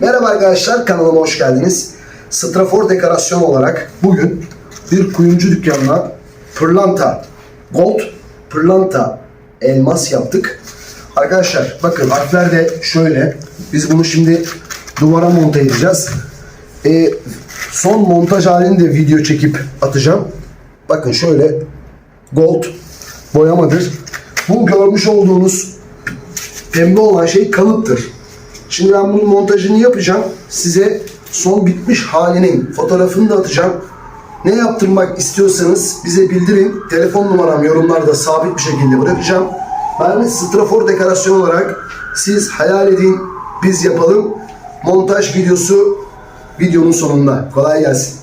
Merhaba arkadaşlar kanalıma hoş geldiniz. Strafor dekorasyon olarak bugün bir kuyumcu dükkanına pırlanta gold, pırlanta elmas yaptık. Arkadaşlar bakın harfler de şöyle. Biz bunu şimdi duvara monte edeceğiz. Ee, son montaj halini de video çekip atacağım. Bakın şöyle gold boyamadır. Bu görmüş olduğunuz pembe olan şey kalıptır. Şimdi ben bunun montajını yapacağım. Size son bitmiş halinin fotoğrafını da atacağım. Ne yaptırmak istiyorsanız bize bildirin. Telefon numaram yorumlarda sabit bir şekilde bırakacağım. Ben strafor dekorasyon olarak siz hayal edin, biz yapalım. Montaj videosu videonun sonunda. Kolay gelsin.